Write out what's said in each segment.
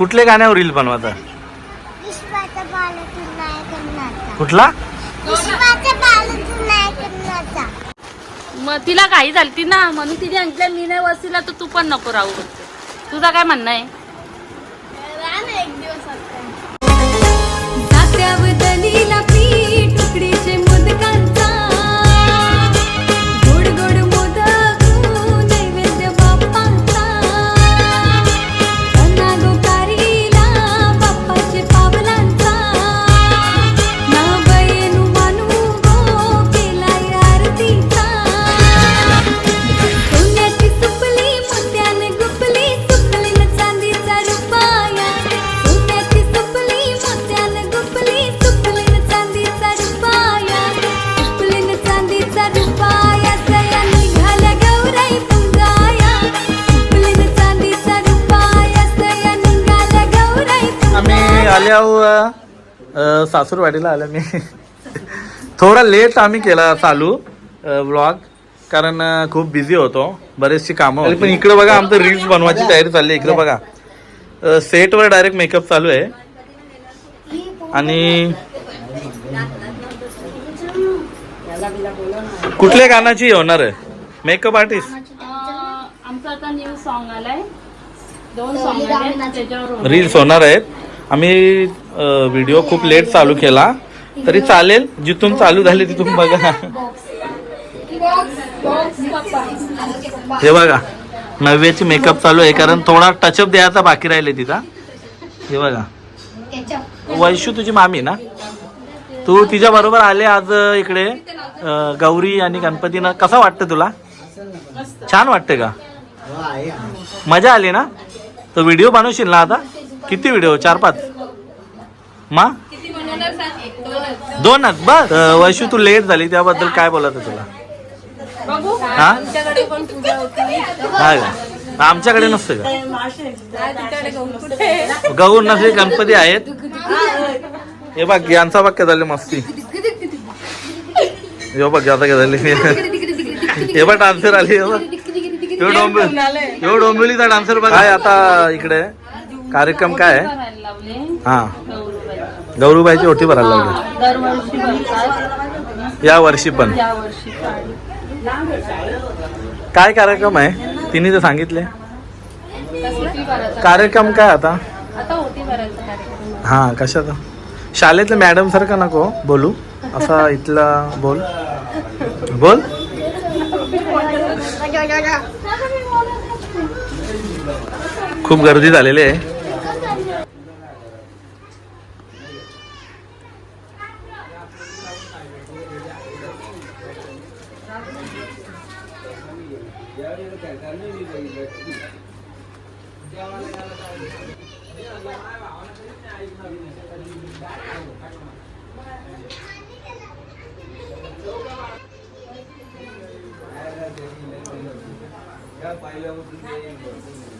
कुठले गाण्यावर रील करण्याचा कुठला? मग तिला काही झाली ती ना म्हणून तिने सांगितलं मी नाही वसीला तर तू पण नको राहू. बोलते तुझं काय म्हणणं आहे? जात्यावर दलीला आल्यावर सासूरवाडीला आलं मी. थोडा लेट आम्ही केला चालू ब्लॉग कारण खूप बिझी होतो. बरेचशी कामं होती. पण इकडे बघा आमचं रील्स बनवायची तयारी चालली आहे. इकडे बघा. सेटवर डायरेक्ट मेकअप चालू आहे. आणि कुठल्या गाण्याची होणार आहे? मेकअप आर्टिस्ट आमचं आता न्यू सॉन्ग आलाय. दोन सॉन्ग त्याच्यावर रील्स होणार आहेत. आम्ही व्हिडिओ खूप लेट चालू केला. तरी चालेल जिथून चालू झाले तिथून बघा. हे बघा नव्याची मेकअप चालू आहे कारण थोडा टचअप द्यायचा बाकी राहिले तिचा हे बघा. वैशू तुझी मामी ना? तू तिच्या बरोबर आले आज इकडे. गौरी आणि गणपतीनं. कसं वाटतं तुला? छान वाटतं का? मजा आली ना? तर व्हिडिओ बनवशील ना आता? किती व्हिडिओ चार पाच? मा? दोनच. बस. वैशू तू लेट झाली त्याबद्दल काय बोलत आहे तुला? हा? आमच्याकडे काय का? आमच्याकडे नसतं का? गहू नसले गणपती आहेत. हे बघ यांचा वाक्य झाले मस्ती. हे बघ आता काय झाली हे बघ आन्सर आली हे बघ. ह्यो डोंबिवली ह्यो डोंबिवलीचा डान्सर बघ. काय आता इकडे? कार्यक्रम काय आहे? हा. गौरूबाई. गौरूबाईची ओटी भरायला दरवर्षी बनतात या वर्षी पण. या वर्षी काढली. काय कार्यक्रम आहे? तिने ते सांगितले. ओटी भरायचा कार्यक्रम काय आता? आता ओटी भरायचा कार्यक्रम. हा कशाचा? शाळेतल्या मॅडम सारखा नको बोलू. असा इथला बोल. बोल. खूप गर्दी झालेली आहे. पाहिल्यापासून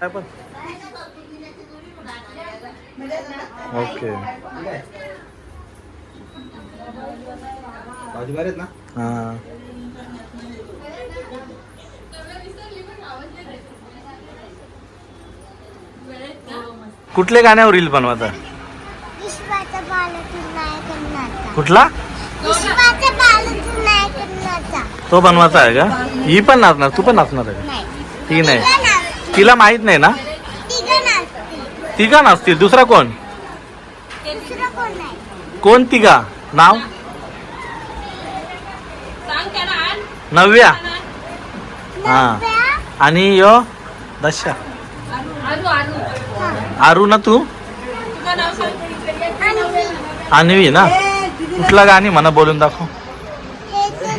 काय पण? ओके. हा. कुठल्या गाण्यावर रील करण्याचा कुठला? तो बनवायचा आहे का? ही पण नाचणार तू पण नाचणार आहे ती नाही. तिला माहीत नाही ना? तिघं नाचतील. दुसरा कोण? दुसरं कोण नाही. कोण तिघा? नाव? नव्या? हा. आणि यो? दशा. आरू आरू आरू ना तू? तुझं नाव सांग. आणि अन्वी ना? कुठला गाणी? म्हणा बोलून दाखव.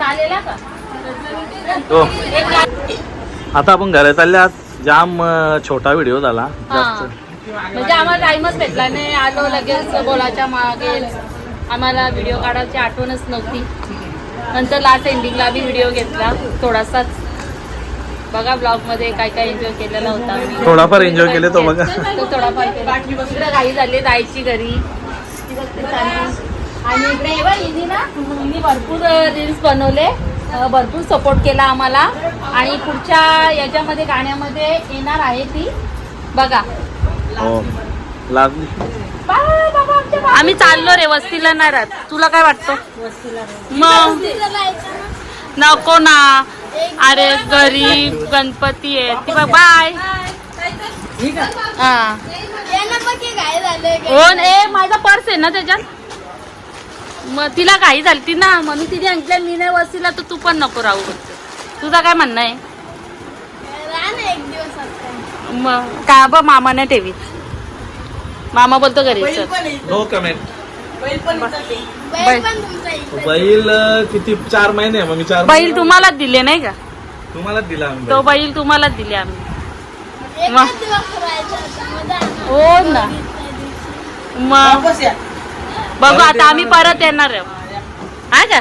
हा. आता आपण घरी चालल्यात जाम अं, छोटा व्हिडिओ झाला. हा. जास्त. म्हणजे आम्हाला टाइमच भेटला नाही. आलो लगेच बोलाच्या मागे. आम्हाला व्हिडिओ काढायची आठवणच नव्हती. नंतर लास्ट एंडिंगला बी व्हिडिओ घेतला. थोडासाच. बघा ब्लॉगमध्ये काय काय एन्जॉय केलेला होता. थोडाफार एन्जॉय केले तो बघा. तो थोडाफार केला. इकडे घाई झाली जायची घरी. चालली. आणि इकडे हे ना? हिने भरपूर रील्स बनवले. भरपूर सपोर्ट केला आम्हाला. आणि पुढच्या याच्यामध्ये गाण्यामध्ये येणार आहे ती. बघा. हो. आम्ही चाललो रे वस्तीला नाही राहत. तुला काय वाटतं? मग नको ना. अरे गरीब गणपती आहे. ती बघ बाय. हा. हो माझा पर्स आहे ना त्याच्यात? मग तिला घाई झाली ती ना म्हणून तिने सांगितलं मी नाही वस्तीला तर तू पण नको राहू. तुझा काय म्हणणं आहे? मग का बा मामा नाही ठेवीत? मामा बोलतो घरी. नो कमेंट बैल अं, किती? चार महिने मग मी चार बैल तुम्हालाच दिले नाही का? तुम्हाला दिला आम्ही तो बैल. बैल तुम्हालाच दिले आम्ही. मग हो ना. मग बघू आता आम्ही परत येणार आहे. हा का?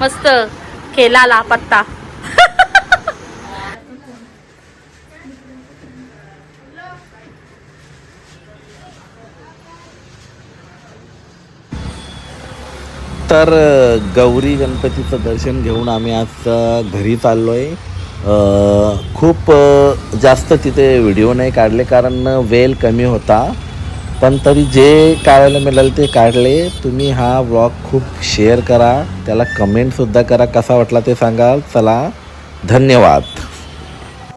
मस्त. खेळाला पत्ता. तर गौरी गणपतीचं दर्शन घेऊन आम्ही आज घरी चाललो आहे खूप जास्त तिथे व्हिडिओ नाही काढले कारण वेल कमी होता. पण तरी जे काढायला मिळालं ते काढले. तुम्ही हा ब्लॉग खूप शेअर करा. त्याला कमेंटसुद्धा करा. कसा वाटला ते सांगा चला धन्यवाद.